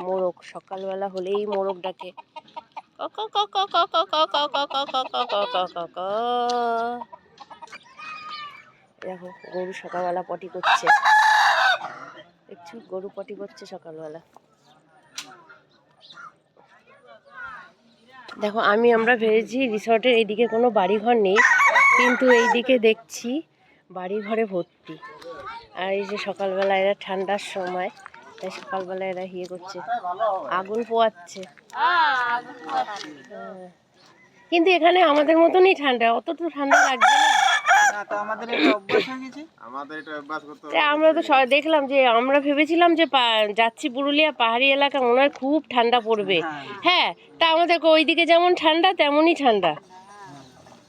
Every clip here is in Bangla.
মোরগ সকালবেলা হলেই মোরগ ডাকে দেখো গরু সকালবেলা পটি করছে দেখছি গরু পটি করছে সকালবেলা দেখো আমি আমরা ভেবেছি রিসর্টের এইদিকে কোনো বাড়িঘর নেই কিন্তু এই দিকে দেখছি বাড়িঘরে ভর্তি আর এই যে সকালবেলা এরা ঠান্ডার সময় তাই সকালবেলা এরা ইয়ে করছে। আগুন পোয়াচ্ছে। হ্যাঁ। কিন্তু এখানে আমাদের মতনই ঠান্ডা অত তো ঠান্ডা লাগছে না। না তো আমাদের এটা অভ্যাস হয়ে গেছে। আমাদের এটা অভ্যাস করতে তাই আমরা তো দেখলাম যে আমরা ভেবেছিলাম যে পা- যাচ্ছি পুরুলিয়া পাহাড়ি এলাকা মনে হয় খুব ঠান্ডা পড়বে। হ্যাঁ। তা আমাদের ওইদিকে যেমন ঠান্ডা তেমনই ঠান্ডা।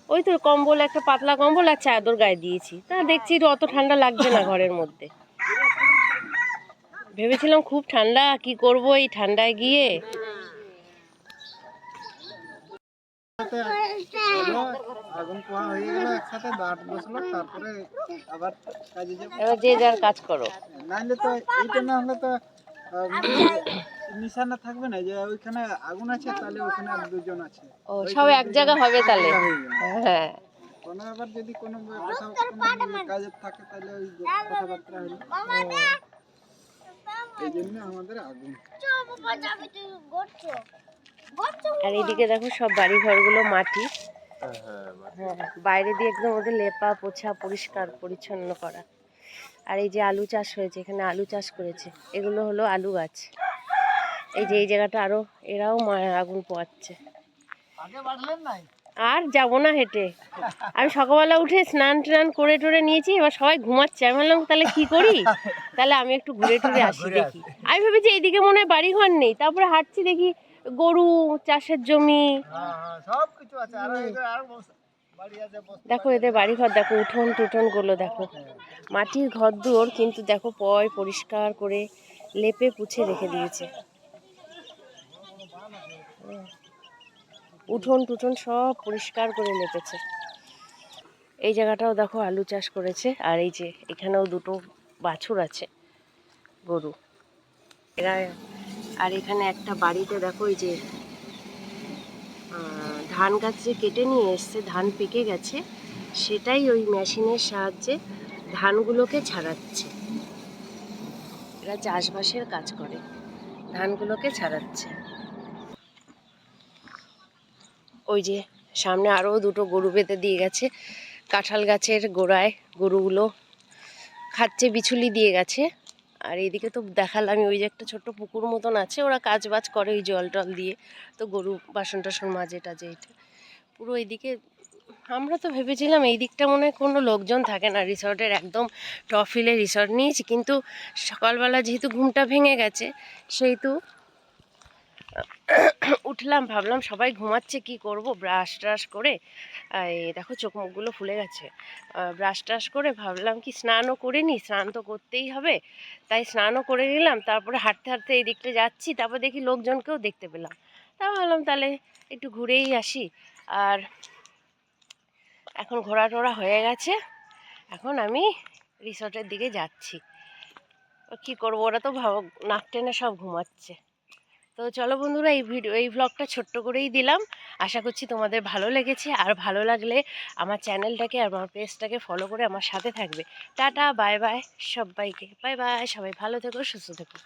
ওই তো কম্বল একটা পাতলা কম্বল আর চাদর গায়ে দিয়েছি। তা দেখছি অত ঠান্ডা লাগছে না ঘরের মধ্যে। ভেবেছিলাম খুব ঠান্ডা কি করব এই ঠান্ডায় গিয়ে? এবার যে যার কাজ করো। নাহলে তো এইটা না হলে তো নিশানা থাকবে না যে ওইখানে আগুন আছে তাহলে ওখানে আর দুজন আছে। ও সব এক জায়গা হবে তাহলে? হয়ে কোনো আবার যদি কোনো কোথাও কোনো কাজে থাকে তাহলে ওই কথাবার্তা হলো। এই জন্য আমাদের আগুন। আর এদিকে দেখো সব বাড়ি ঘরগুলো মাটি। হ্যাঁ বাইরে দিয়ে একদম ওদের লেপা পোছা পরিষ্কার পরিচ্ছন্ন করা। আর এই যে আলু চাষ হয়েছে এখানে আলু চাষ করেছে। এগুলো হলো আলু গাছ। এই যে এই জায়গাটা আরও এরাও আগুন পোয়াচ্ছে। আগে বাড়লেন নাই? আর যাব না হেঁটে। আমি সকালবেলা উঠে স্নান টান করে টরে নিয়েছি এবার সবাই ঘুমাচ্ছে। আমি বললাম তাহলে কি করি? তাহলে আমি একটু ঘুরে টুরে আসি দেখি। আমি ভেবেছি এইদিকে মনে হয় বাড়ি ঘর নেই তারপরে হাঁটছি দেখি গরু চাষের জমি। হ্যাঁ হ্যাঁ দেখো এদের বাড়ি ঘর দেখো উঠোন টুঠোনগুলো দেখো। মাটির ঘর দুয়ার কিন্তু দেখো পয় পরিষ্কার করে লেপে পুছে রেখে দিয়েছে। উঠোন টুঠোন সব পরিষ্কার করে লেপেছে এই জায়গাটাও দেখো আলু চাষ করেছে, আর এই যে এখানেও দুটো বাছুর আছে, গরু। এরা, আর এখানে একটা বাড়িতে দেখো এই যে ধান গাছ যে কেটে নিয়ে এসছে, ধান পেকে গেছে, সেটাই ওই মেশিনের সাহায্যে ধানগুলোকে ছাড়াচ্ছে। এরা চাষবাসের কাজ করে, ধানগুলোকে ছাড়াচ্ছে। ওই যে সামনে আরও দুটো গরু বেঁধে দিয়ে গেছে। কাঁঠাল গাছের গোড়ায় গরুগুলো খাচ্ছে, বিছুলি দিয়ে গেছে। আর এদিকে তো দেখালাম ওই যে একটা ছোট্ট পুকুর মতন আছে, ওরা কাজ বাজ করে ওই জল টল দিয়ে। তো গরু বাসন টাসন মাঝে টাজে এটা। পুরো এইদিকে আমরা তো ভেবেছিলাম এই দিকটা মনে হয় কোনো লোকজন থাকে না। রিসর্টের একদম টপ হিলে রিসর্ট নিয়েছি, কিন্তু সকালবেলা যেহেতু ঘুমটা ভেঙে গেছে, সেহেতু উঠলাম, ভাবলাম সবাই ঘুমাচ্ছে, কি করব? ব্রাশ ট্রাশ করে এই দেখো চোখ মুখগুলো ফুলে গেছে। ব্রাশ ট্রাশ করে ভাবলাম কি স্নানও করে নিই স্নান তো করতেই হবে। তাই স্নানও করে নিলাম, তারপরে হাঁটতে হাঁটতে এই দিকটা যাচ্ছি, তারপর দেখি লোকজনকেও দেখতে পেলাম। তা ভাবলাম তাহলে একটু ঘুরেই আসি। আর এখন ঘোরা টোরা হয়ে গেছে, এখন আমি রিসর্টের দিকে যাচ্ছি। কি করব? ওরা তো ভাব, নাক টেনে সব ঘুমাচ্ছে। তো চলো বন্ধুরা, এই ভিডিও, এই ভ্লগটা ছোট্ট করেই দিলাম। আশা করছি তোমাদের ভালো লেগেছে। আর ভালো লাগলে আমার চ্যানেলটাকে আর আমার পেজটাকে ফলো করে আমার সাথে থাকবে। টাটা বাই বাই সবাইকে। বাই বাই সবাই ভালো থেকো, সুস্থ থেকো।